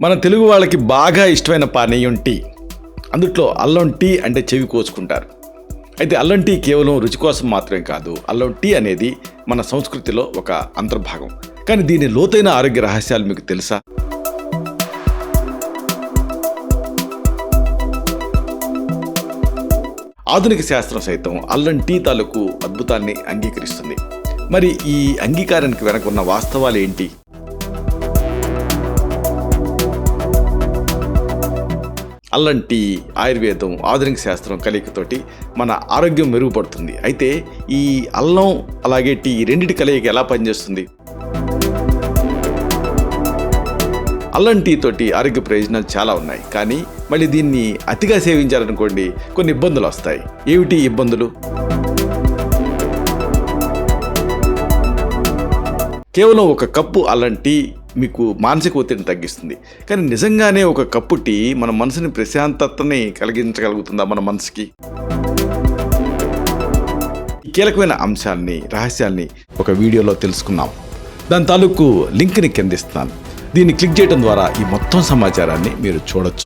మన తెలుగు వాళ్ళకి బాగా ఇష్టమైన పానీయం టీ? అందుట్లో అల్లం టీ అంటే చెవి కోసుకుంటారు. అయితే అల్లం టీ కేవలం రుచి కోసం మాత్రమే కాదు అల్లం టీ అనేది మన సంస్కృతిలో ఒక అంతర్భాగం. కానీ దీని లోతైన ఆరోగ్య రహస్యాలు మీకు తెలుసా? ఆధునిక శాస్త్రం సైతం అల్లం టీ తాలూకు అద్భుతాన్ని అంగీకరిస్తుంది. మరి ఈ అంగీకారానికి వెనక ఉన్న వాస్తవాలు ఏంటి? అల్లం టీ ఆయుర్వేదం ఆధునిక శాస్త్రం కలయికతోటి మన ఆరోగ్యం మెరుగుపడుతుంది. అయితే ఈ అల్లం అలాగే టీ రెండింటి రెండిటి కలయిక ఎలా పనిచేస్తుంది? అల్లం టీ తోటి ఆరోగ్య ప్రయోజనాలు చాలా ఉన్నాయి. కానీ మళ్ళీ దీన్ని అతిగా సేవించారనుకోండి కొన్ని ఇబ్బందులు వస్తాయి. ఏమిటి ఇబ్బందులు? కేవలం ఒక కప్పు అల్లం టీ మీకు మానసిక ఒత్తిడిని తగ్గిస్తుంది. కానీ నిజంగానే ఒక కప్పు టీ మన మనసుని ప్రశాంతతని కలిగించగలుగుతుందా మన మనసుకి? కీలకమైన అంశాన్ని రహస్యాల్ని ఒక వీడియోలో తెలుసుకున్నాం దాని తాలూకు లింక్ని కిందిస్తాను దీన్ని క్లిక్ చేయడం ద్వారా ఈ మొత్తం సమాచారాన్ని మీరు చూడొచ్చు.